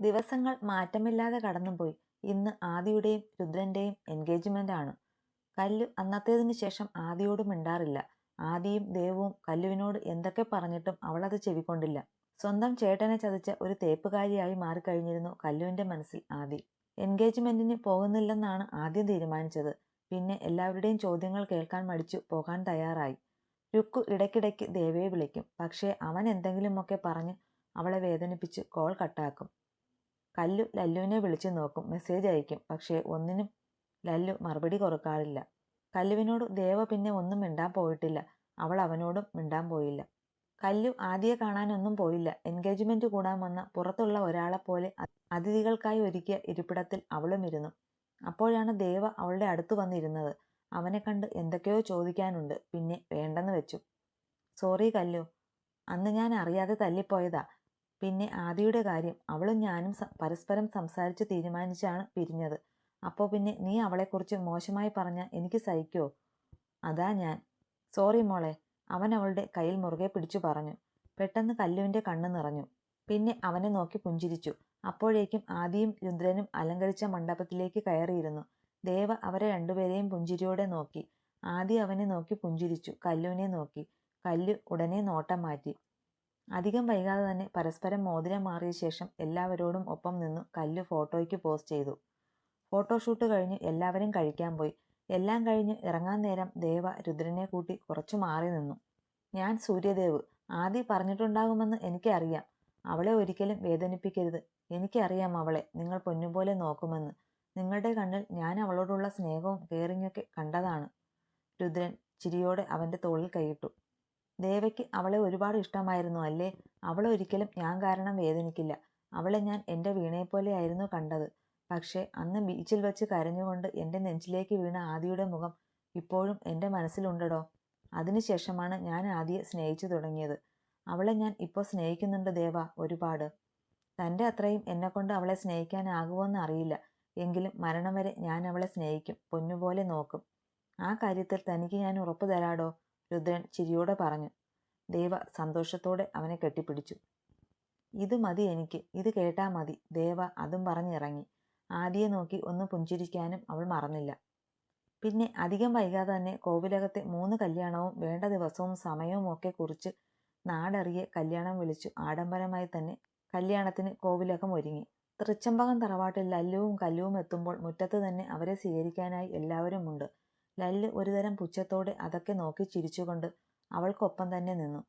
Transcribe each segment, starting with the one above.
ദിവസങ്ങൾ മാറ്റമില്ലാതെ കടന്നുപോയി. ഇന്ന് ആദിയുടെയും രുദ്രന്റെയും എൻഗേജ്മെന്റ് ആണ് കല്ലു അന്നത്തേതിന് ശേഷം ആദിയോടും മിണ്ടാറില്ല. ആദിയും ദേവവും കല്ലുവിനോട് എന്തൊക്കെ പറഞ്ഞിട്ടും അവളത് ചെവിക്കൊണ്ടില്ല. സ്വന്തം ചേട്ടനെ ചതിച്ച ഒരു തേപ്പുകാരിയായി മാറിക്കഴിഞ്ഞിരുന്നു കല്ലുവിന്റെ മനസ്സിൽ ആദി. എൻഗേജ്മെന്റിന് പോകുന്നില്ലെന്നാണ് ആദ്യം തീരുമാനിച്ചത്. പിന്നെ എല്ലാവരുടെയും ചോദ്യങ്ങൾ കേൾക്കാൻ മടിച്ചു പോകാൻ തയ്യാറായി. രുക്കു ഇടയ്ക്കിടയ്ക്ക് ദേവയെ വിളിക്കും. പക്ഷേ അവൻ എന്തെങ്കിലുമൊക്കെ പറഞ്ഞ് അവളെ വേദനിപ്പിച്ച് കോൾ കട്ടാക്കും. കല്ലു ലല്ലുവിനെ വിളിച്ചു നോക്കും. മെസ്സേജ് അയക്കും. പക്ഷേ ഒന്നിനും ലല്ലു മറുപടി കൊടുക്കാറില്ല. കല്ലുവിനോട് ദേവ പിന്നെ ഒന്നും മിണ്ടാൻ പോയിട്ടില്ല. അവൾ അവനോടും മിണ്ടാൻ പോയില്ല. കല്ലു ആദ്യ കാണാനൊന്നും പോയില്ല. എൻഗേജ്മെന്റ് കൂടാൻ വന്ന പുറത്തുള്ള ഒരാളെ പോലെ അതിഥികൾക്കായി ഒരുക്കിയ ഇരിപ്പിടത്തിൽ അവളും ഇരുന്നു. അപ്പോഴാണ് ദേവ അവളുടെ അടുത്ത് വന്നിരുന്നത്. അവനെ കണ്ട് എന്തൊക്കെയോ ചോദിക്കാനുണ്ട്. പിന്നെ വേണ്ടെന്ന് വെച്ചു. സോറി കല്ലു. അന്ന് ഞാൻ അറിയാതെ തല്ലിപ്പോയതാ. പിന്നെ ആദിയുടെ കാര്യം. അവളും ഞാനും പരസ്പരം സംസാരിച്ച് തീരുമാനിച്ചാണ് പിരിഞ്ഞത്. അപ്പോൾ പിന്നെ നീ അവളെക്കുറിച്ച് മോശമായി പറഞ്ഞ എനിക്ക് സഹിക്കോ? അതാ ഞാൻ. സോറി മോളെ. അവൻ അവളുടെ കയ്യിൽ മുറുകെ പിടിച്ചു പറഞ്ഞു. പെട്ടെന്ന് കല്ലുവിന്റെ കണ്ണ് നിറഞ്ഞു. പിന്നെ അവനെ നോക്കി പുഞ്ചിരിച്ചു. അപ്പോഴേക്കും ആദിയും രുദ്രനും അലങ്കരിച്ച മണ്ഡപത്തിലേക്ക് കയറിയിരുന്നു. ദേവ അവരെ രണ്ടുപേരെയും പുഞ്ചിരിയോടെ നോക്കി. ആദി അവനെ നോക്കി പുഞ്ചിരിച്ചു. കല്ലുവിനെ നോക്കി. കല്ലു ഉടനെ നോട്ടം മാറ്റി. അധികം വൈകാതെ തന്നെ പരസ്പരം മോതിരം മാറിയ ശേഷം എല്ലാവരോടും ഒപ്പം നിന്നു കല്ല് ഫോട്ടോയ്ക്ക് പോസ്റ്റ് ചെയ്തു. ഫോട്ടോഷൂട്ട് കഴിഞ്ഞ് എല്ലാവരും കഴിക്കാൻ പോയി. എല്ലാം കഴിഞ്ഞ് ഇറങ്ങാൻ നേരം ദേവ രുദ്രനെ കൂട്ടി കുറച്ചു മാറി നിന്നു. ഞാൻ സൂര്യദേവ്. ആദി പറഞ്ഞിട്ടുണ്ടാകുമെന്ന് എനിക്കറിയാം അവളെ ഒരിക്കലും വേദനിപ്പിക്കരുത്. എനിക്കറിയാം അവളെ. നിങ്ങൾ പൊന്നുപോലെ നോക്കുമെന്ന്. നിങ്ങളുടെ കണ്ണിൽ ഞാൻ അവളോടുള്ള സ്നേഹവും കെയറിങ്ങൊക്കെ കണ്ടതാണ്. രുദ്രൻ ചിരിയോടെ അവന്റെ തോളിൽ കൈയിട്ടു. ദേവയ്ക്ക് അവളെ ഒരുപാട് ഇഷ്ടമായിരുന്നു അല്ലേ? അവളെ ഒരിക്കലും ഞാൻ കാരണം വേദനിക്കില്ല. അവളെ ഞാൻ എന്റെ വീണയെപ്പോലെയായിരുന്നു കണ്ടത്. പക്ഷേ അന്ന് ബീച്ചിൽ വെച്ച് കരഞ്ഞുകൊണ്ട് എന്റെ നെഞ്ചിലേക്ക് വീണ ആദിയുടെ മുഖം ഇപ്പോഴും എന്റെ മനസ്സിലുണ്ടടോ? അതിനുശേഷമാണ് ഞാൻ ആദിയെ സ്നേഹിച്ചു തുടങ്ങിയത്. അവളെ ഞാൻ ഇപ്പോൾ സ്നേഹിക്കുന്നുണ്ട് ദേവ ഒരുപാട്. തന്റെ അത്രയും എന്നെക്കൊണ്ട് അവളെ സ്നേഹിക്കാനാകുമോയെന്ന് അറിയില്ല. എങ്കിലും മരണം വരെ ഞാൻ അവളെ സ്നേഹിക്കും പൊന്നുപോലെ നോക്കും. ആ കാര്യത്തിൽ തനിക്ക് ഞാൻ ഉറപ്പ് തരാടോ? രുദ്രൻ ചിരിയോടെ പറഞ്ഞു. ദേവ സന്തോഷത്തോടെ അവനെ കെട്ടിപ്പിടിച്ചു. ഇത് മതി എനിക്ക് ഇത് കേട്ടാ മതി ദേവ അതും പറഞ്ഞിറങ്ങി. ആദിയെ നോക്കി ഒന്ന് പുഞ്ചിരിക്കാനും അവൾ മറന്നില്ല. പിന്നെ അധികം വൈകാതെ തന്നെ കോവിലകത്തെ മൂന്ന് കല്യാണവും വേണ്ട ദിവസവും സമയവും ഒക്കെ കുറിച്ച് നാടറിയെ കല്യാണം വിളിച്ചു ആഡംബരമായി തന്നെ കല്യാണത്തിന് കോവിലകം ഒരുങ്ങി. തൃച്ചമ്പകം തറവാട്ടിൽ ലല്ലുവും കല്ലുവും എത്തുമ്പോൾ മുറ്റത്ത് തന്നെ അവരെ സ്വീകരിക്കാനായി എല്ലാവരുമുണ്ട്. ലല്ല് ഒരുതരം പുച്ഛത്തോടെ അതൊക്കെ നോക്കി ചിരിച്ചുകൊണ്ട് അവൾക്കൊപ്പം തന്നെ നിന്നു.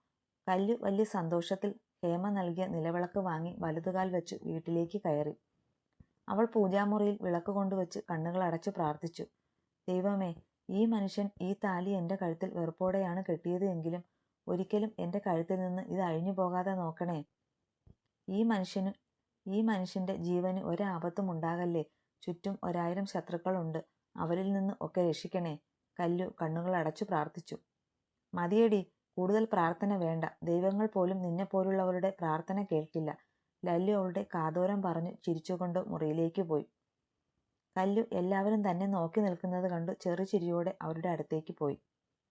കല്ലു വലിയ സന്തോഷത്തിൽ ഹേമ നൽകിയ നിലവിളക്ക് വാങ്ങി വലതുകാൽ വെച്ച് വീട്ടിലേക്ക് കയറി. അവൾ പൂജാമുറിയിൽ വിളക്ക് കൊണ്ടുവച്ച് കണ്ണുകൾ അടച്ച് പ്രാർത്ഥിച്ചു. ദൈവമേ ഈ മനുഷ്യൻ ഈ താലി എന്റെ കഴുത്തിൽ വെറുപ്പോടെയാണ് കെട്ടിയത് എങ്കിലും ഒരിക്കലും എന്റെ കഴുത്തിൽ നിന്ന് ഇത് അഴിഞ്ഞു പോകാതെ നോക്കണേ. ഈ മനുഷ്യന് ഈ മനുഷ്യന്റെ ജീവന് ഒരാപത്തും ഉണ്ടാകല്ലേ? ചുറ്റും ഒരായിരം ശത്രുക്കളുണ്ട്. അവരിൽ നിന്ന് ഒക്കെ രക്ഷിക്കണേ. കല്ലു കണ്ണുകൾ അടച്ചു പ്രാർത്ഥിച്ചു. മതിയടി കൂടുതൽ പ്രാർത്ഥന വേണ്ട. ദൈവങ്ങൾ പോലും നിന്നെ പോലുള്ളവരുടെ പ്രാർത്ഥന കേൾക്കില്ല. ലല്ലു അവളുടെ കാതോരം പറഞ്ഞു ചിരിച്ചുകൊണ്ട് മുറിയിലേക്ക് പോയി. കല്ലു എല്ലാവരും തന്നെ നോക്കി നിൽക്കുന്നത് കണ്ടു ചെറു ചിരിയോടെ അവരുടെ അടുത്തേക്ക് പോയി.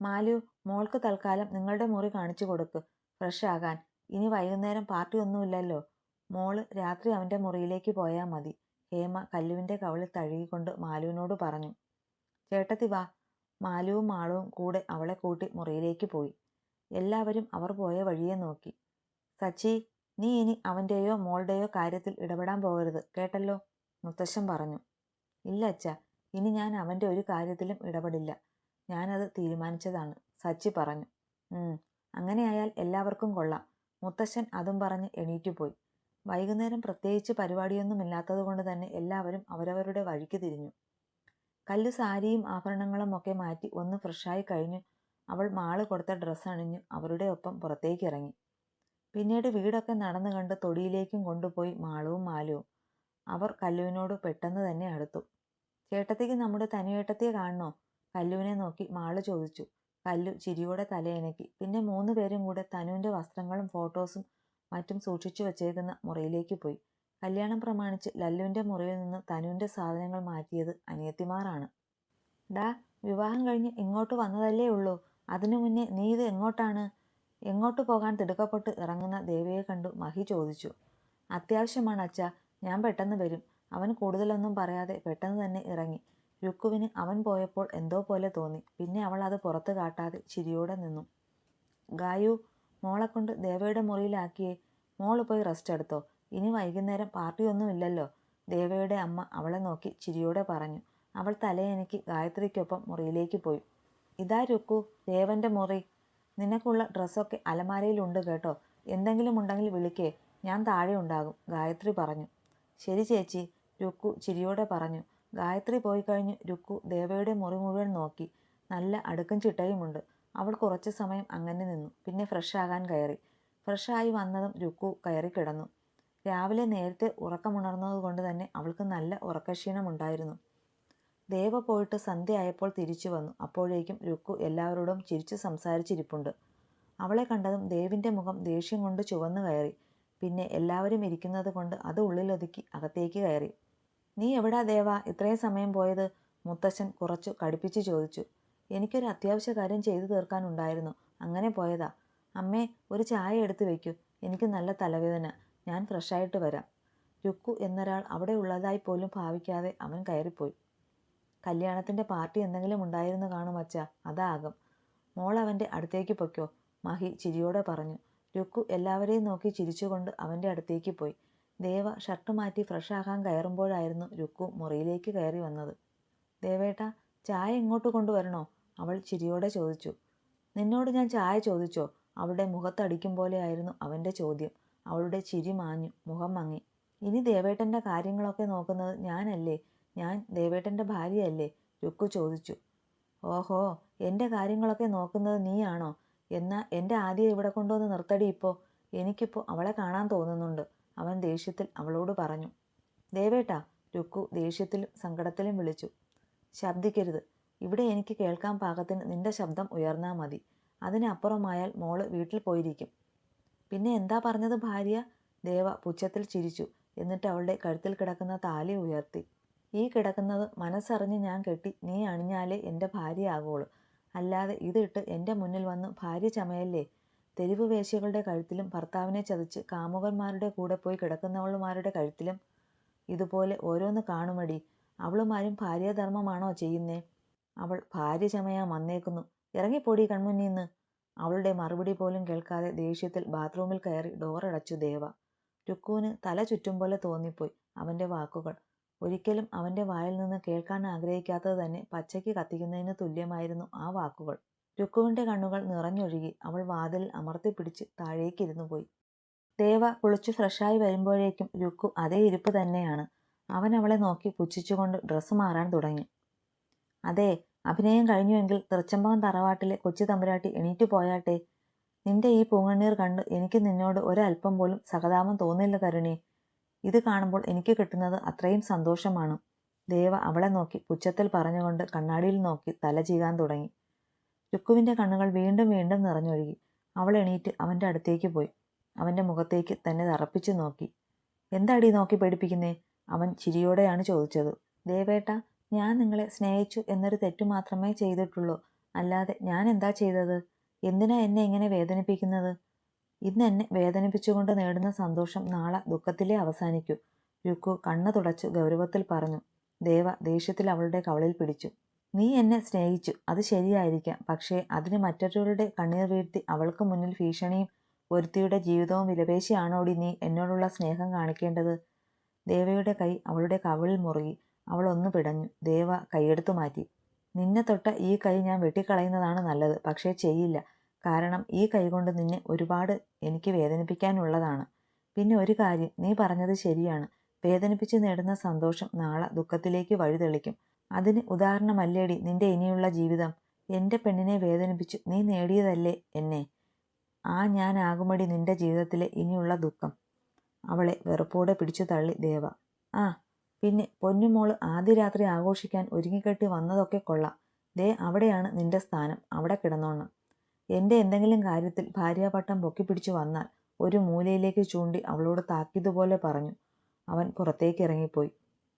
മാലു മോൾക്ക് തൽക്കാലം നിങ്ങളുടെ മുറി കാണിച്ചു കൊടുക്ക്. ഫ്രഷ് ആകാൻ. ഇനി വൈകുന്നേരം പാർട്ടി ഒന്നുമില്ലല്ലോ. മോൾ രാത്രി അവന്റെ മുറിയിലേക്ക് പോയാൽ മതി. ഹേമ കല്ലുവിന്റെ കവിളിൽ തഴുകിക്കൊണ്ട് മാലുവിനോട് പറഞ്ഞു. ചേട്ടത്തി വാ മാലുവും മാളവും കൂടെ അവളെ കൂട്ടി മുറിയിലേക്ക് പോയി. എല്ലാവരും അവർ പോയ വഴിയെ നോക്കി. സച്ചി നീ ഇനി അവന്റെയോ മോളുടെയോ കാര്യത്തിൽ ഇടപെടാൻ പോകരുത് കേട്ടല്ലോ? മുത്തശ്ശൻ പറഞ്ഞു. ഇല്ല അച്ഛ ഇനി ഞാൻ അവന്റെ ഒരു കാര്യത്തിലും ഇടപെടില്ല. ഞാനത് തീരുമാനിച്ചതാണ് സച്ചി പറഞ്ഞു. അങ്ങനെയായാൽ എല്ലാവർക്കും കൊള്ളാം മുത്തശ്ശൻ അതും പറഞ്ഞ് എണീറ്റു പോയി. വൈകുന്നേരം പ്രത്യേകിച്ച് പരിപാടിയൊന്നുമില്ലാത്തതുകൊണ്ട് തന്നെ എല്ലാവരും അവരവരുടെ വഴിക്ക് തിരിഞ്ഞു. കല്ലു സാരിയും ആഭരണങ്ങളും ഒക്കെ മാറ്റി ഒന്ന് ഫ്രഷായി കഴിഞ്ഞു. അവൾ മാൾ കൊടുത്ത ഡ്രസ്സ് അണിഞ്ഞു. അവരുടെ ഒപ്പം പുറത്തേക്ക് ഇറങ്ങി. പിന്നീട് വീടൊക്കെ നടന്നു കണ്ട് തൊടിയിലേക്കും കൊണ്ടുപോയി മാളവും മാലുവും. അവർ കല്ലുവിനോട് പെട്ടെന്ന് തന്നെ അടുത്തു. ചേട്ടത്തിക്ക് നമ്മുടെ തനിയേട്ടത്തിയെ കാണണോ? കല്ലുവിനെ നോക്കി മാൾ ചോദിച്ചു. കല്ലു ചിരിയോടെ തലയിണക്കി പിന്നെ മൂന്ന് പേരും കൂടെ തനുവിന്റെ വസ്ത്രങ്ങളും ഫോട്ടോസും മറ്റും സൂക്ഷിച്ചു വച്ചേക്കുന്ന മുറിയിലേക്ക് പോയി. കല്യാണം പ്രമാണിച്ച് ലല്ലുവിന്റെ മുറിയിൽ നിന്ന് തനുവിന്റെ സാധനങ്ങൾ മാറ്റിയത് അനിയത്തിമാറാണ് ഡാ വിവാഹം കഴിഞ്ഞ് ഇങ്ങോട്ട് വന്നതല്ലേ ഉള്ളൂ. അതിനു മുന്നേ നീ ഇത് എങ്ങോട്ടാണ്? എങ്ങോട്ട് പോകാൻ തിടുക്കപ്പെട്ട് ഇറങ്ങുന്ന ദേവിയെ കണ്ടു മഹി ചോദിച്ചു. അത്യാവശ്യമാണ് അച്ഛ ഞാൻ പെട്ടെന്ന് വരും. അവൻ കൂടുതലൊന്നും പറയാതെ പെട്ടെന്ന് തന്നെ ഇറങ്ങി. രുക്കുവിന് അവൻ പോയപ്പോൾ എന്തോ പോലെ തോന്നി. പിന്നെ അവൾ അത് പുറത്ത് കാട്ടാതെ ചിരിയോടെ നിന്നു. ഗായു മോളെ കൊണ്ട് ദേവയുടെ മുറിയിലാക്കിയേ. മോൾ പോയി റെസ്റ്റ് എടുത്തോ. ഇനി വൈകുന്നേരം പാർട്ടിയൊന്നുമില്ലല്ലോ ദേവയുടെ അമ്മ അവളെ നോക്കി ചിരിയോടെ പറഞ്ഞു. അവൾ തലയനക്കി ഗായത്രിക്കൊപ്പം മുറിയിലേക്ക് പോയി. ഇതാ രുക്കു ദേവന്റെ മുറി. നിനക്കുള്ള ഡ്രസ്സൊക്കെ അലമാരയിലുണ്ട് കേട്ടോ. എന്തെങ്കിലും ഉണ്ടെങ്കിൽ വിളിക്കേ. ഞാൻ താഴെ ഉണ്ടാകും ഗായത്രി പറഞ്ഞു. ശരി ചേച്ചി രുക്കു ചിരിയോടെ പറഞ്ഞു. ഗായത്രി പോയി കഴിഞ്ഞ് രുക്കു ദേവയുടെ മുറി മുഴുവൻ നോക്കി. നല്ല അടുക്കും ചിട്ടയുമുണ്ട്. അവൾ കുറച്ച് സമയം അങ്ങനെ നിന്നു. പിന്നെ ഫ്രഷ് ആകാൻ കയറി. ഫ്രഷായി വന്നതും രുക്കു കയറി കിടന്നു. രാവിലെ നേരത്തെ ഉറക്കമുണർന്നതുകൊണ്ട് തന്നെ അവൾക്ക് നല്ല ഉറക്കക്ഷീണമുണ്ടായിരുന്നു. ദേവ പോയിട്ട് സന്ധ്യയായപ്പോൾ തിരിച്ചു വന്നു. അപ്പോഴേക്കും രുക്കു എല്ലാവരോടും ചിരിച്ചു സംസാരിച്ചിരിപ്പുണ്ട്. അവളെ കണ്ടതും ദേവിന്റെ മുഖം ദേഷ്യം കൊണ്ട് ചുവന്നു കയറി. പിന്നെ എല്ലാവരും ഇരിക്കുന്നത് കൊണ്ട് അത് ഉള്ളിലൊതുക്കി അകത്തേക്ക് കയറി. നീ എവിടാ ദേവ? ഇത്രയും സമയം പോയത്? മുത്തശ്ശൻ കുറച്ചു കടുപ്പിച്ച് ചോദിച്ചു. എനിക്കൊരു അത്യാവശ്യ കാര്യം ചെയ്തു തീർക്കാനുണ്ടായിരുന്നു. അങ്ങനെ പോയതാ. അമ്മേ ഒരു ചായ എടുത്തു വയ്ക്കൂ എനിക്ക് നല്ല തലവേദന. ഞാൻ ഫ്രഷായിട്ട് വരാം. രുക്കു എന്നൊരാൾ അവിടെ ഉള്ളതായി പോലും ഭാവിക്കാതെ അവൻ കയറിപ്പോയി. കല്യാണത്തിന്റെ പാർട്ടി എന്തെങ്കിലും ഉണ്ടായിരുന്നു കാണും അച്ഛ അതാകും. മോൾ അവന്റെ അടുത്തേക്ക് പൊയ്ക്കോ മഹി ചിരിയോടെ പറഞ്ഞു. രുക്കു എല്ലാവരെയും നോക്കി ചിരിച്ചുകൊണ്ട് അവന്റെ അടുത്തേക്ക് പോയി. ദേവ ഷർട്ട് മാറ്റി ഫ്രഷ് ആകാൻ കയറുമ്പോഴായിരുന്നു രുക്കു മുറിയിലേക്ക് കയറി വന്നത്. ദേവേട്ട ചായ എങ്ങോട്ട് കൊണ്ടുവരണോ? അവൾ ചിരിയോടെ ചോദിച്ചു. നിന്നോട് ഞാൻ ചായ ചോദിച്ചോ? അവളുടെ മുഖത്തടിക്കും പോലെയായിരുന്നു അവന്റെ ചോദ്യം. അവളുടെ ചിരി മാഞ്ഞു മുഖം മങ്ങി. ഇനി ദേവേട്ടന്റെ കാര്യങ്ങളൊക്കെ നോക്കുന്നത് ഞാനല്ലേ? ഞാൻ ദേവേട്ടന്റെ ഭാര്യയല്ലേ? രുക്കു ചോദിച്ചു. ഓഹോ എന്റെ കാര്യങ്ങളൊക്കെ നോക്കുന്നത് നീയാണോ? എന്നാ എന്റെ ആദ്യം ഇവിടെ കൊണ്ടുവന്ന് നിർത്തടി ഇപ്പോൾ എനിക്കിപ്പോൾ അവളെ കാണാൻ തോന്നുന്നുണ്ട്. അവൻ ദേഷ്യത്തിൽ അവളോട് പറഞ്ഞു. ദേവേട്ടാ രുക്കു ദേഷ്യത്തിലും സങ്കടത്തിലും വിളിച്ചു. ശബ്ദിക്കരുത്. ഇവിടെ എനിക്ക് കേൾക്കാൻ പാകത്തിന് നിന്റെ ശബ്ദം ഉയർന്നാൽ മതി. അതിനപ്പുറമായാൽ മോൾ വീട്ടിൽ പോയിരിക്കും. പിന്നെ എന്താ പറഞ്ഞത് ഭാര്യ? ദേവ പുച്ഛത്തിൽ ചിരിച്ചു. എന്നിട്ട് അവളുടെ കഴുത്തിൽ കിടക്കുന്ന താലി ഉയർത്തി. ഈ കിടക്കുന്നത് മനസ്സറിഞ്ഞ് ഞാൻ കെട്ടി നീ അണിഞ്ഞാലേ എന്റെ ഭാര്യയാകുള്ളൂ അല്ലാതെ ഇതിട്ട് എന്റെ മുന്നിൽ വന്ന് ഭാര്യ ചമയല്ലേ? തെരുവ് വേശ്യകളുടെ കഴുത്തിലും ഭർത്താവിനെ ചതിച്ച് കാമുകന്മാരുടെ കൂടെ പോയി കിടക്കുന്നവളുമാരുടെ കഴുത്തിലും ഇതുപോലെ ഓരോന്ന് കാണുമടി. അവളുമാരും ഭാര്യാധർമ്മമാണോ ചെയ്യുന്നേ? അവൾ ഭാര്യ ചമയാൻ വന്നേക്കുന്നു. ഇറങ്ങിപ്പോടി കൺമുന്നിന്ന് അവളുടെ മറുപടി പോലും കേൾക്കാതെ ദേഷ്യത്തിൽ ബാത്റൂമിൽ കയറി ഡോറടച്ചു ദേവ. രുക്കുവിന് തല ചുറ്റും പോലെ തോന്നിപ്പോയി അവന്റെ വാക്കുകൾ. ഒരിക്കലും അവന്റെ വായിൽ നിന്ന് കേൾക്കാൻ ആഗ്രഹിക്കാത്തത് തന്നെ പച്ചയ്ക്ക് കത്തിക്കുന്നതിന് തുല്യമായിരുന്നു ആ വാക്കുകൾ. രുക്കുവിന്റെ കണ്ണുകൾ നിറഞ്ഞൊഴുകി അവൾ വാതിൽ അമർത്തിപ്പിടിച്ച് താഴേക്കിരുന്നു പോയി. ദേവ കുളിച്ചു ഫ്രഷായി വരുമ്പോഴേക്കും രുക്കു അതേ ഇരിപ്പ് തന്നെയാണ്. അവൻ അവളെ നോക്കി പുച്ഛിച്ചുകൊണ്ട് ഡ്രസ്സ് മാറാൻ തുടങ്ങി. അതെ അഭിനയം കഴിഞ്ഞുവെങ്കിൽ തൃച്ചമ്പകം തറവാട്ടിലെ കൊച്ചു തമ്പുരാട്ടി എണീറ്റു പോയാട്ടെ? നിന്റെ ഈ പൂങ്ങണ്ണീർ കണ്ട് എനിക്ക് നിന്നോട് ഒരല്പം പോലും സഹതാപം തോന്നില്ല തരുണി ഇത് കാണുമ്പോൾ എനിക്ക് കിട്ടുന്നത് അത്രയും സന്തോഷമാണ്. ദേവ അവളെ നോക്കി പുച്ഛത്തിൽ പറഞ്ഞുകൊണ്ട് കണ്ണാടിയിൽ നോക്കി തല ചീകാൻ തുടങ്ങി. രുക്കുവിന്റെ കണ്ണുകൾ വീണ്ടും വീണ്ടും നിറഞ്ഞൊഴുകി. അവൾ എണീറ്റ് അവന്റെ അടുത്തേക്ക് പോയി. അവന്റെ മുഖത്തേക്ക് തന്നെ തറപ്പിച്ചു നോക്കി. എന്താടി നോക്കി പേടിപ്പിക്കുന്നേ? അവൻ ചിരിയോടെയാണ് ചോദിച്ചത്. ദേവേട്ട ഞാൻ നിങ്ങളെ സ്നേഹിച്ചു എന്നൊരു തെറ്റു മാത്രമേ ചെയ്തിട്ടുള്ളൂ. അല്ലാതെ ഞാൻ എന്താ ചെയ്തത്? എന്തിനാ എന്നെ ഇങ്ങനെ വേദനിപ്പിക്കുന്നത്? ഇന്ന് എന്നെ വേദനിപ്പിച്ചുകൊണ്ട് നേടുന്ന സന്തോഷം നാളെ ദുഃഖത്തിലേ അവസാനിക്കൂ. രുക്കു കണ്ണു തുടച്ചു ഗൗരവത്തിൽ പറഞ്ഞു. ദേവ ദേഷ്യത്തിൽ അവളുടെ കവളിൽ പിടിച്ചു. നീ എന്നെ സ്നേഹിച്ചു അത് ശരിയായിരിക്കാം. പക്ഷേ അതിന് മറ്റൊരാളുടെ കണ്ണീർ വീഴ്ത്തി അവൾക്ക് മുന്നിൽ ഭീഷണിയും ഒരുത്തിയുടെ ജീവിതവും വിലപേശിയാണോടി നീ എന്നോടുള്ള സ്നേഹം കാണിക്കേണ്ടത്? ദേവയുടെ കൈ അവളുടെ കവളിൽ മുറുകി. അവൾ ഒന്ന് പിടഞ്ഞു. ദേവ കൈയെടുത്തു മാറ്റി. നിന്നെ തൊട്ട് ഈ കൈ ഞാൻ വെട്ടിക്കളയുന്നതാണ് നല്ലത് പക്ഷേ ചെയ്യില്ല. കാരണം ഈ കൈ കൊണ്ട് നിന്നെ ഒരുപാട് എനിക്ക് വേദനിപ്പിക്കാനുള്ളതാണ്. പിന്നെ ഒരു കാര്യം നീ പറഞ്ഞത് ശരിയാണ്. വേദനിപ്പിച്ച് നേടുന്ന സന്തോഷം നാളെ ദുഃഖത്തിലേക്ക് വഴിതെളിക്കും അതിന് ഉദാഹരണമല്ലേടി നിന്റെ ഇനിയുള്ള ജീവിതം? എന്റെ പെണ്ണിനെ വേദനിപ്പിച്ചു നീ നേടിയതല്ലേ എന്നെ? ആ ഞാൻ ഞാനാകുമടി നിന്റെ ജീവിതത്തിലെ ഇനിയുള്ള ദുഃഖം. അവളെ വെറുപ്പോടെ പിടിച്ചു തള്ളി ദേവ. ആ പിന്നെ പൊന്നുമോൾ ആദ്യ രാത്രി ആഘോഷിക്കാൻ ഒരുങ്ങിക്കെട്ടി വന്നതൊക്കെ കൊള്ളാം. ദേ അവിടെയാണ് നിന്റെ സ്ഥാനം. അവിടെ കിടന്നോണം. എന്റെ എന്തെങ്കിലും കാര്യത്തിൽ ഭാര്യാപട്ടം പൊക്കിപ്പിടിച്ചു വന്നാൽ ഒരു മൂലയിലേക്ക് ചൂണ്ടി അവളോട് താക്കിയതുപോലെ പറഞ്ഞു. അവൻ പുറത്തേക്ക് ഇറങ്ങിപ്പോയി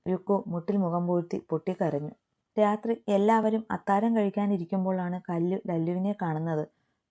രുക്കു മുട്ടിൽ മുഖം പൂഴ്ത്തി പൊട്ടിക്കരഞ്ഞു. രാത്രി എല്ലാവരും അത്താരം കഴിക്കാനിരിക്കുമ്പോഴാണ് കല്ലു ലല്ലുവിനെ കാണുന്നത്.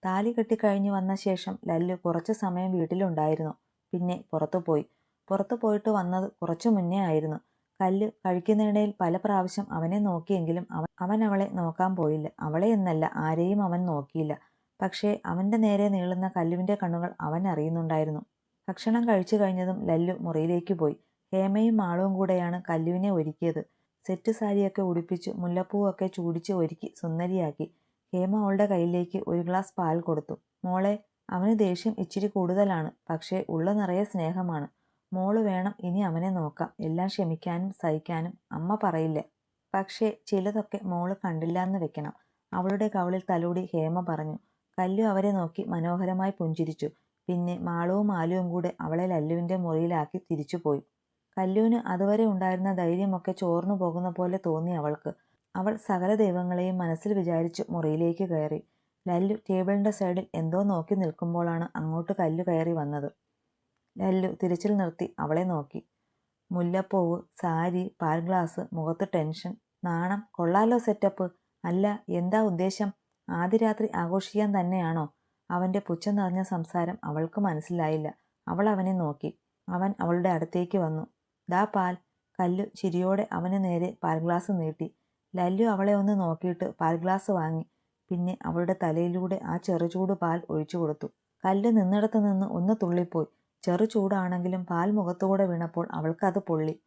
താലി കെട്ടിക്കഴിഞ്ഞു വന്ന ശേഷം ലല്ലു കുറച്ചു സമയം വീട്ടിലുണ്ടായിരുന്നു. പിന്നെ പുറത്തു പോയി പുറത്തു പോയിട്ട് വന്നത് കുറച്ചു മുന്നേ ആയിരുന്നു. കല്ല് കഴിക്കുന്നതിനിടയിൽ പല പ്രാവശ്യം അവനെ നോക്കിയെങ്കിലും അവൻ അവൻ അവളെ നോക്കാൻ പോയില്ല. അവളെ എന്നല്ല ആരെയും അവൻ നോക്കിയില്ല. പക്ഷേ അവന്റെ നേരെ നീളുന്ന കല്ലുവിന്റെ കണ്ണുകൾ അവൻ അറിയുന്നുണ്ടായിരുന്നു. ഭക്ഷണം കഴിച്ചു കഴിഞ്ഞതും ലല്ലു മുറിയിലേക്ക് പോയി. ഹേമയും മാളവും കൂടെയാണ് കല്ലുവിനെ ഒരുക്കിയത്. സെറ്റ് സാരിയൊക്കെ ഉടുപ്പിച്ച് മുല്ലപ്പൂവൊക്കെ ചൂടിച്ച് ഒരുക്കി സുന്ദരിയാക്കി. ഹേമ അവളുടെ കയ്യിലേക്ക് ഒരു ഗ്ലാസ് പാൽ കൊടുത്തു. മോളെ അവന് ദേഷ്യം ഇച്ചിരി കൂടുതലാണ്. പക്ഷേ ഉള്ള നിറയെ സ്നേഹമാണ്. മോൾ വേണം ഇനി അവനെ നോക്കാം. എല്ലാം ക്ഷമിക്കാനും സഹിക്കാനും അമ്മ പറയില്ല? പക്ഷേ ചിലതൊക്കെ മോൾ കണ്ടില്ലാന്ന് വെക്കണം. അവളുടെ കവളിൽ തലോടി ഹേമ പറഞ്ഞു കല്ലു അവരെ നോക്കി മനോഹരമായി പുഞ്ചിരിച്ചു. പിന്നെ മാളവും മാലുവും കൂടെ അവളെ ലല്ലുവിന്റെ മുറിയിലാക്കി തിരിച്ചുപോയി കല്ലുവിന് അതുവരെ ഉണ്ടായിരുന്ന ധൈര്യമൊക്കെ ചോർന്നു പോകുന്ന പോലെ തോന്നി അവൾക്ക്. അവൾ സകല ദൈവങ്ങളെയും മനസ്സിൽ വിചാരിച്ച് മുറിയിലേക്ക് കയറി. ലല്ലു ടേബിളിന്റെ സൈഡിൽ എന്തോ നോക്കി നിൽക്കുമ്പോഴാണ് അങ്ങോട്ട് കല്ലു കയറി വന്നത്. ലല്ലു തിരിച്ചിൽ നിർത്തി അവളെ നോക്കി. മുല്ലപ്പൂവ് സാരി പാൽ ഗ്ലാസ് മുഖത്ത് ടെൻഷൻ. നാണം. കൊള്ളാലോ സെറ്റപ്പ്. അല്ല എന്താ ഉദ്ദേശം? ആദ്യ രാത്രി ആഘോഷിക്കാൻ തന്നെയാണോ? അവന്റെ പുച്ഛം നിറഞ്ഞ സംസാരം അവൾക്ക് മനസ്സിലായില്ല. അവൾ അവനെ നോക്കി. അവൻ അവളുടെ അടുത്തേക്ക് വന്നു. ദാ പാൽ. കല്ലു ചിരിയോടെ അവന് നേരെ പാൽ ഗ്ലാസ് നീട്ടി. ലല്ലു അവളെ ഒന്ന് നോക്കിയിട്ട് പാൽ ഗ്ലാസ് വാങ്ങി. പിന്നെ അവളുടെ തലയിലൂടെ ആ ചെറുചൂട് പാൽ ഒഴിച്ചു കൊടുത്തു. കല്ല് നിന്നിടത്ത് നിന്ന് ഒന്ന് തുള്ളിപ്പോയി. ചെറു ചൂടാണെങ്കിലും പാൽ മുഖത്തുകൂടെ വീണപ്പോൾ അവൾക്കത് പൊള്ളി.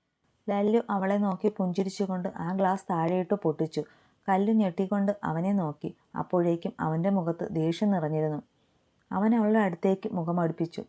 ലല്ലു അവളെ നോക്കി പുഞ്ചിരിച്ചുകൊണ്ട് ആ ഗ്ലാസ് താഴെയിട്ട് പൊട്ടിച്ചു. കല്ലു ഞെട്ടിക്കൊണ്ട് അവനെ നോക്കി. അപ്പോഴേക്കും അവന്റെ മുഖത്ത് ദേഷ്യം നിറഞ്ഞിരുന്നു. അവൻ അവളുടെ അടുത്തേക്ക് മുഖമടുപ്പിച്ചു.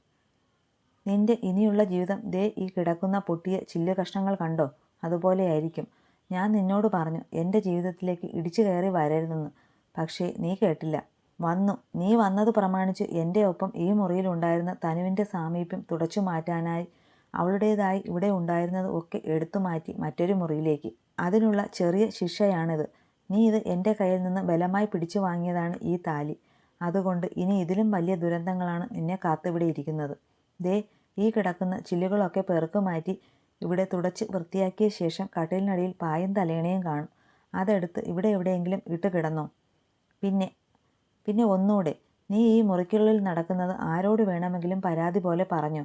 നിന്റെ ഇനിയുള്ള ജീവിതം ദേ ഈ കിടക്കുന്ന പൊട്ടിയ ചില്ല കഷ്ണങ്ങൾ കണ്ടോ? അതുപോലെയായിരിക്കും. ഞാൻ നിന്നോട് പറഞ്ഞു എന്റെ ജീവിതത്തിലേക്ക് ഇടിച്ചു കയറി വരരുതെന്ന്. പക്ഷേ നീ കേട്ടില്ല. വന്നു. നീ വന്നത് പ്രമാണിച്ച്. എന്റെ ഒപ്പം ഈ മുറിയിലുണ്ടായിരുന്ന തനുവിന്റെ സാമീപ്യം തുടച്ചു മാറ്റാനായി അവളുടേതായി ഇവിടെ ഉണ്ടായിരുന്നത് ഒക്കെ എടുത്തു മാറ്റി മറ്റൊരു മുറിയിലേക്ക്. അതിനുള്ള ചെറിയ ശിക്ഷയാണിത്. നീ ഇത് എന്റെ കയ്യിൽ നിന്ന് ബലമായി പിടിച്ചു വാങ്ങിയതാണ് ഈ താലി. അതുകൊണ്ട് ഇനി ഇതിലും വലിയ ദുരന്തങ്ങളാണ് നിന്നെ കാത്തിവിടെ ഇരിക്കുന്നത്. ദേ ഈ കിടക്കുന്ന ചില്ലുകളൊക്കെ പെറുക്കു മാറ്റി ഇവിടെ തുടച്ച് വൃത്തിയാക്കിയ ശേഷം കട്ടിലിനടിയിൽ പായും തലേണയും കാണും. അതെടുത്ത് ഇവിടെ എവിടെയെങ്കിലും ഇട്ട് കിടന്നോ. പിന്നെ പിന്നെ ഒന്നുകൂടെ നീ ഈ മുറിക്കുള്ളിൽ നടക്കുന്നത് ആരോട് വേണമെങ്കിലും പരാതി പോലെ പറഞ്ഞു.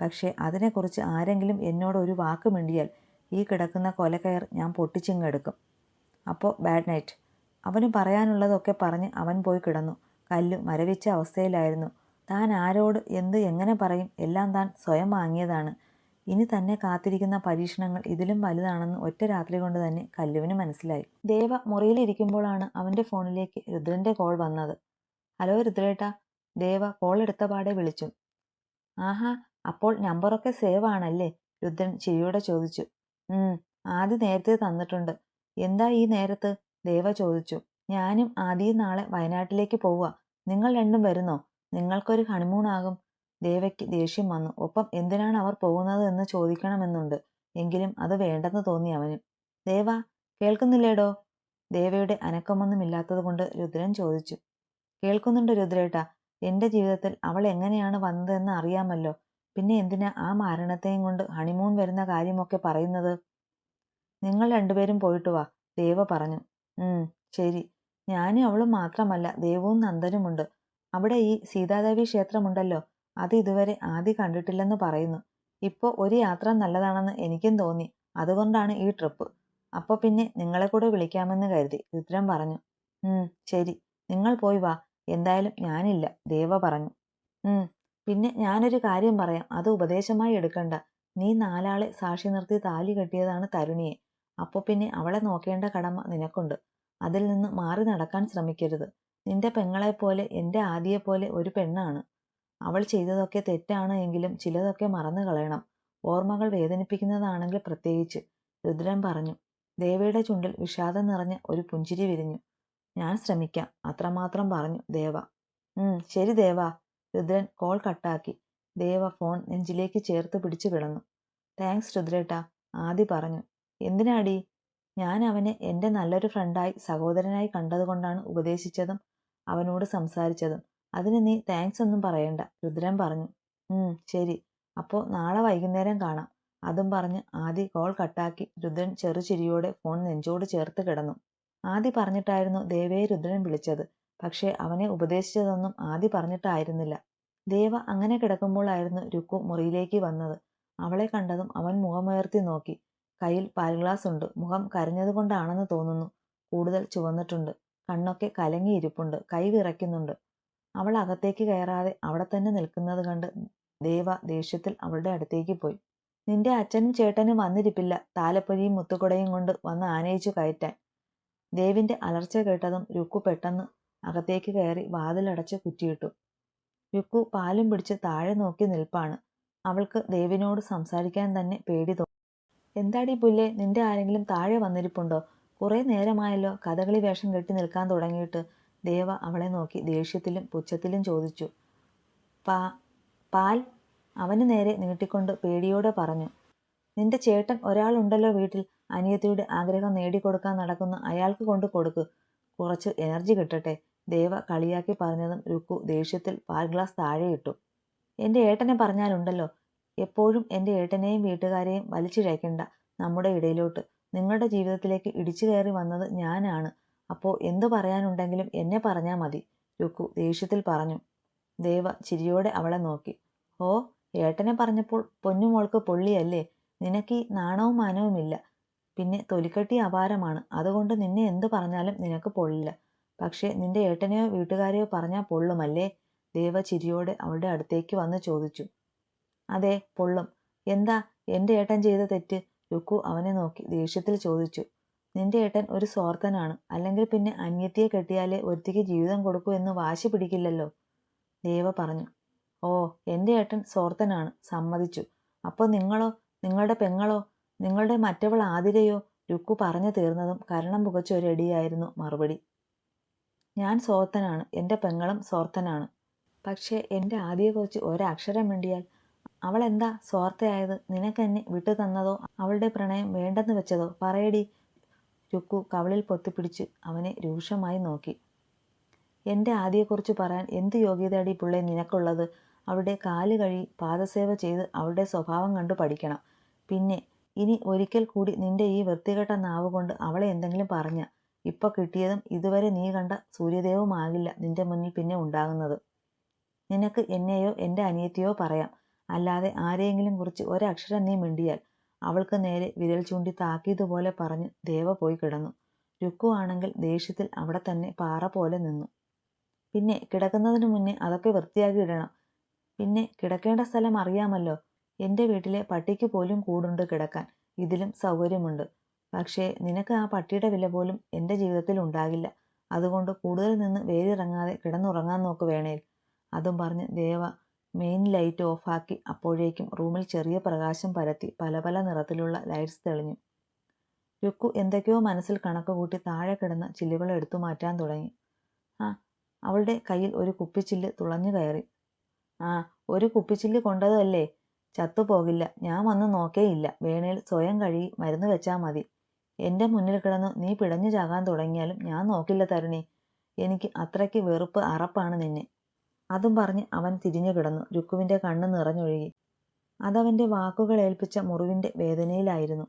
പക്ഷേ അതിനെക്കുറിച്ച് ആരെങ്കിലും എന്നോട് ഒരു വാക്ക് മിണ്ടിയാൽ ഈ കിടക്കുന്ന കൊലക്കയർ ഞാൻ പൊട്ടിച്ചിങ്ങെടുക്കും. അപ്പോൾ ബാഡ് നൈറ്റ്. അവന് പറയാനുള്ളതൊക്കെ പറഞ്ഞ് അവൻ പോയി കിടന്നു. കല്ലു മരവിച്ച അവസ്ഥയിലായിരുന്നു. താൻ ആരോട് എന്ത് എങ്ങനെ പറയും? എല്ലാം താൻ സ്വയം വാങ്ങിയതാണ്. ഇനി തന്നെ കാത്തിരിക്കുന്ന പരീക്ഷണങ്ങൾ ഇതിലും വലുതാണെന്ന് ഒറ്റ രാത്രി കൊണ്ട് തന്നെ കല്ലുവിന് മനസ്സിലായി. ദേവ മുറിയിലിരിക്കുമ്പോഴാണ് അവന്റെ ഫോണിലേക്ക് രുദ്രന്റെ കോൾ വന്നത്. ഹലോ രുദ്രേട്ട. ദേവ കോൾ എടുത്ത പാടെ വിളിച്ചു. ആഹാ അപ്പോൾ നമ്പറൊക്കെ സേവ് ആണല്ലേ? രുദ്രൻ ചിരിയോടെ ചോദിച്ചു. ആദ്യ നേരത്തെ തന്നിട്ടുണ്ട്. എന്താ ഈ നേരത്ത്? ദേവ ചോദിച്ചു. ഞാനും ആദ്യം നാളെ വയനാട്ടിലേക്ക് പോവുക. നിങ്ങൾ രണ്ടും വരുന്നോ? നിങ്ങൾക്കൊരു ഹണിമൂണാകും ദേവയ്ക്ക് ദേഷ്യം വന്നു. ഒപ്പം എന്തിനാണ് അവർ പോകുന്നത് എന്ന് ചോദിക്കണമെന്നുണ്ട്. എങ്കിലും അത് വേണ്ടെന്ന് തോന്നി അവന്. ദേവ കേൾക്കുന്നില്ലേടോ? ദേവയുടെ അനക്കമൊന്നുമില്ലാത്തതുകൊണ്ട് രുദ്രൻ ചോദിച്ചു. കേൾക്കുന്നുണ്ട് രുദ്രേട്ട. എന്റെ ജീവിതത്തിൽ അവൾ എങ്ങനെയാണ് വന്നതെന്ന് അറിയാമല്ലോ. പിന്നെ എന്തിനാ ആ മാരണത്തെയും കൊണ്ട് ഹണിമൂൺ വരുന്ന കാര്യമൊക്കെ പറയുന്നത്? നിങ്ങൾ രണ്ടുപേരും പോയിട്ട് വാ ദേവ പറഞ്ഞു. ഉം ശരി. ഞാനും അവളും മാത്രമല്ല. ദേവവും നന്ദനുമുണ്ട്. അവിടെ ഈ സീതാദേവി ക്ഷേത്രമുണ്ടല്ലോ. അത് ഇതുവരെ ആദ്യം കണ്ടിട്ടില്ലെന്ന് പറയുന്നു. ഇപ്പോൾ ഒരു യാത്ര നല്ലതാണെന്ന് എനിക്കും തോന്നി. അതുകൊണ്ടാണ് ഈ ട്രിപ്പ് അപ്പോൾ പിന്നെ നിങ്ങളെ കൂടെ വിളിക്കാമെന്ന് കരുതി. രുദ്രൻ പറഞ്ഞു. ശരി. നിങ്ങൾ പോയി വാ. എന്തായാലും ഞാനില്ല. ദേവ പറഞ്ഞു. പിന്നെ ഞാനൊരു കാര്യം പറയാം. അത് ഉപദേശമായി എടുക്കണ്ട. നീ നാലാളെ സാക്ഷി നിർത്തി താലി കെട്ടിയതാണ് തരുണിയെ. അപ്പോൾ പിന്നെ അവളെ നോക്കേണ്ട കടമ നിനക്കുണ്ട്. അതിൽ നിന്ന് മാറി നടക്കാൻ ശ്രമിക്കരുത്. നിന്റെ പെങ്ങളെപ്പോലെ എന്റെ ആദിയെപ്പോലെ ഒരു പെണ്ണാണ്. അവൾ ചെയ്തതൊക്കെ തെറ്റാണ് എങ്കിലും ചിലതൊക്കെ മറന്നു കളയണം. ഓർമ്മകൾ വേദനിപ്പിക്കുന്നതാണെങ്കിൽ പ്രത്യേകിച്ച്. രുദ്രൻ പറഞ്ഞു. ദേവയുടെ ചുണ്ടിൽ വിഷാദം നിറഞ്ഞ് ഒരു പുഞ്ചിരി വിരിഞ്ഞു. ഞാൻ ശ്രമിക്കാം. അത്രമാത്രം പറഞ്ഞു ദേവ. ഉം ശരി ദേവ. രുദ്രൻ കോൾ കട്ടാക്കി. ദേവ ഫോൺ നെഞ്ചിലേക്ക് ചേർത്ത് പിടിച്ചു കിടന്നു. താങ്ക്സ് രുദ്രേട്ട ആദി പറഞ്ഞു. എന്തിനാടി? ഞാൻ അവനെ എന്റെ നല്ലൊരു ഫ്രണ്ടായി സഹോദരനായി കണ്ടതുകൊണ്ടാണ് ഉപദേശിച്ചതും അവനോട് സംസാരിച്ചതും. അതിന് നീ താങ്ക്സ് ഒന്നും പറയണ്ട. രുദ്രൻ പറഞ്ഞു. ശരി. അപ്പോൾ നാളെ വൈകുന്നേരം കാണാം. അതും പറഞ്ഞ് ആദി കോൾ കട്ടാക്കി രുദ്രൻ ചെറുചിരിയോടെ ഫോൺ നെഞ്ചോട് ചേർത്ത് കിടന്നു. ആദി പറഞ്ഞിട്ടായിരുന്നു ദേവയെ രുദ്രൻ വിളിച്ചത്. പക്ഷേ അവനെ ഉപദേശിച്ചതൊന്നും ആദി പറഞ്ഞിട്ടായിരുന്നില്ല. ദേവ അങ്ങനെ കിടക്കുമ്പോഴായിരുന്നു രുക്കു മുറിയിലേക്ക് വന്നത്. അവളെ കണ്ടതും അവൻ മുഖമുയർത്തി നോക്കി. കയ്യിൽ പാൽ ഗ്ലാസ് ഉണ്ട്. മുഖം കരഞ്ഞതുകൊണ്ടാണെന്ന് തോന്നുന്നു. കൂടുതൽ ചുവന്നിട്ടുണ്ട്. കണ്ണൊക്കെ കലങ്ങിയിരിപ്പുണ്ട്. കൈ വിറയ്ക്കുന്നുണ്ട്. അവൾ അകത്തേക്ക് കയറാതെ അവിടെ തന്നെ നിൽക്കുന്നത് കണ്ട് ദേവ ദേഷ്യത്തിൽ അവളുടെ അടുത്തേക്ക് പോയി. നിന്റെ അച്ഛനും ചേട്ടനും വന്നിരിപ്പില്ല. താലപ്പൊലിയും മുത്തുകുടയും കൊണ്ട് വന്ന് ആനയിച്ചു കയറ്റാൻ. ദേവിന്റെ അലർച്ച കേട്ടതും രുക്കു പെട്ടെന്ന് അകത്തേക്ക് കയറി വാതിലടച്ച് കുറ്റിയിട്ടു. രുക്കു പാലും പിടിച്ച് താഴെ നോക്കി നിൽപ്പാണ്. അവൾക്ക് ദേവിനോട് സംസാരിക്കാൻ തന്നെ പേടി തോന്നി. എന്താടി പുല്ലേ നിന്റെ ആരെങ്കിലും താഴെ വന്നിരിപ്പുണ്ടോ? കുറേ നേരമായല്ലോ കഥകളി വേഷം കെട്ടി നിൽക്കാൻ തുടങ്ങിയിട്ട്. ദേവ അവളെ നോക്കി ദേഷ്യത്തിലും പുച്ഛത്തിലും ചോദിച്ചു. പാ പാൽ? അവന് നേരെ നീട്ടിക്കൊണ്ട് പേടിയോടെ പറഞ്ഞു. നിന്റെ ചേട്ടൻ ഒരാളുണ്ടല്ലോ വീട്ടിൽ. അനിയത്തിയുടെ ആഗ്രഹം നേടിക്കൊടുക്കാൻ നടക്കുന്ന അയാൾക്ക് കൊണ്ട് കൊടുക്ക്. കുറച്ച് എനർജി കിട്ടട്ടെ. ദേവ കളിയാക്കി പറഞ്ഞതും രുക്കു ദേഷ്യത്തിൽ പാൽ ഗ്ലാസ് താഴെ ഇട്ടു. എന്റെ ഏട്ടനെ പറഞ്ഞാലുണ്ടല്ലോ. എപ്പോഴും എന്റെ ഏട്ടനെയും വീട്ടുകാരെയും വലിച്ചിഴയ്ക്കണ്ട നമ്മുടെ ഇടയിലോട്ട്. നിങ്ങളുടെ ജീവിതത്തിലേക്ക് ഇടിച്ചു കയറി വന്നത് ഞാനാണ്. അപ്പോൾ എന്തു പറയാനുണ്ടെങ്കിലും എന്നെ പറഞ്ഞാൽ മതി. രുക്കു ദേഷ്യത്തിൽ പറഞ്ഞു. ദേവ ചിരിയോടെ അവളെ നോക്കി. ഓ ഏട്ടനെ പറഞ്ഞപ്പോൾ പൊന്നുമോൾക്ക് പൊള്ളിയല്ലേ? നിനക്ക് ഈ നാണവും മാനവുമില്ല പിന്നെ തൊലിക്കട്ടി അപാരമാണ്. അതുകൊണ്ട് നിന്നെ എന്തു പറഞ്ഞാലും നിനക്ക് പൊള്ളില്ല. പക്ഷേ നിന്റെ ഏട്ടനെയോ വീട്ടുകാരെയോ പറഞ്ഞാൽ പൊള്ളുമല്ലേ? ദേവ ചിരിയോടെ അവളുടെ അടുത്തേക്ക് വന്ന് ചോദിച്ചു. അതെ പൊള്ളും. എന്താ? എന്റെ ഏട്ടൻ ചെയ്ത തെറ്റ്? രുക്കു അവനെ നോക്കി ദേഷ്യത്തിൽ ചോദിച്ചു. നിന്റെ ഏട്ടൻ ഒരു സ്വാർത്ഥനാണ്. അല്ലെങ്കിൽ പിന്നെ അന്യത്തിയെ കെട്ടിയാലേ ഒരുത്തിക്ക് ജീവിതം കൊടുക്കൂ എന്ന് വാശി പിടിക്കില്ലല്ലോ? ദേവ പറഞ്ഞു. ഓ എന്റെ ഏട്ടൻ സ്വാർത്ഥനാണ്. സമ്മതിച്ചു. അപ്പോൾ നിങ്ങളോ നിങ്ങളുടെ പെങ്ങളോ നിങ്ങളുടെ മറ്റവൾ ആതിരയോ രുക്കു പറഞ്ഞു തീർന്നതും കരണം പുകച്ച ഒരടിയായിരുന്നു മറുപടി. ഞാൻ സ്വാർത്ഥനാണ്. എന്റെ പെങ്ങളും സ്വാർത്ഥനാണ്. പക്ഷേ എന്റെ ആദിയെക്കുറിച്ച് ഒരക്ഷരം വേണ്ടിയാൽ അവൾ എന്താ സ്വാർത്ഥയായത്? നിനക്കെന്നെ വിട്ടു തന്നതോ അവളുടെ പ്രണയം വേണ്ടെന്ന് വെച്ചതോ? പറയടി. രുക്കു കവളിൽ പൊത്തിപ്പിടിച്ച് അവനെ രൂക്ഷമായി നോക്കി. എന്റെ ആദിയെക്കുറിച്ച് പറയാൻ എന്ത് യോഗ്യതയടി പിള്ളേ നിനക്കുള്ളത്? അവളുടെ കാൽ കഴി പാദസേവ ചെയ്ത് അവളുടെ സ്വഭാവം കണ്ടു പഠിക്കണം. പിന്നെ ഇനി ഒരിക്കൽ കൂടി നിന്റെ ഈ വൃത്തികെട്ട നാവ് കൊണ്ട് അവളെ എന്തെങ്കിലും പറഞ്ഞ ഇപ്പോൾ കിട്ടിയതും ഇതുവരെ നീ കണ്ട സൂര്യദേവുമാകില്ല നിന്റെ മുന്നിൽ പിന്നെ ഉണ്ടാകുന്നത്. നിനക്ക് എന്നെയോ എന്റെ അനിയത്തിയോ പറയാം. അല്ലാതെ ആരെയെങ്കിലും കുറിച്ച് ഒരക്ഷരം നീ മിണ്ടിയാൽ അവൾക്ക് നേരെ വിരൽ ചൂണ്ടി താക്കിയതുപോലെ പറഞ്ഞ് ദേവ പോയി കിടന്നു. രുക്കു ആണെങ്കിൽ ദേഷ്യത്തിൽ അവിടെ തന്നെ പാറ പോലെ നിന്നു. പിന്നെ കിടക്കുന്നതിന് മുന്നേ അതൊക്കെ വൃത്തിയാക്കി ഇടണം. പിന്നെ കിടക്കേണ്ട സ്ഥലം അറിയാമല്ലോ. എന്റെ വീട്ടിലെ പട്ടിക്ക് പോലും കൂടുണ്ട് കിടക്കാൻ. ഇതിലും സൗകര്യമുണ്ട്. പക്ഷേ നിനക്ക് ആ പട്ടിയുടെ വില പോലും എന്റെ ജീവിതത്തിൽ ഉണ്ടാകില്ല. അതുകൊണ്ട് കൂടുതൽ നിന്ന് വേരിറങ്ങാതെ കിടന്നുറങ്ങാൻ നോക്ക് വേണേൽ. അതും പറഞ്ഞ് ദേവ മെയിൻ ലൈറ്റ് ഓഫാക്കി അപ്പോഴേക്കും റൂമിൽ ചെറിയ പ്രകാശം പരത്തി പല പല നിറത്തിലുള്ള ലൈറ്റ്സ് തെളിഞ്ഞു. രുക്കു എന്തൊക്കെയോ മനസ്സിൽ കണക്ക് കൂട്ടി താഴെ കിടന്ന ചില്ലുകൾ എടുത്തു മാറ്റാൻ തുടങ്ങി. ആ അവളുടെ കയ്യിൽ ഒരു കുപ്പിച്ചില്ല് തുളഞ്ഞു കയറി. ആ ഒരു കുപ്പിച്ചില്ല് കൊണ്ടതല്ലേ? ചത്തുപോകില്ല. ഞാൻ വന്ന് നോക്കേയില്ല. വേണേൽ സ്വയം കഴുകി മരുന്ന് വെച്ചാൽ മതി. എന്റെ മുന്നിൽ കിടന്ന് നീ പിടഞ്ഞു ചാകാൻ തുടങ്ങിയാലും ഞാൻ നോക്കില്ല തരണി. എനിക്ക് അത്രയ്ക്ക് വെറുപ്പ് അറപ്പാണ് നിന്നെ. അതും പറഞ്ഞ് അവൻ തിരിഞ്ഞു കിടന്നു രുക്കുവിന്റെ കണ്ണ് നിറഞ്ഞൊഴുകി. അതവന്റെ വാക്കുകൾ ഏൽപ്പിച്ച മുറിവിന്റെ വേദനയിലായിരുന്നു.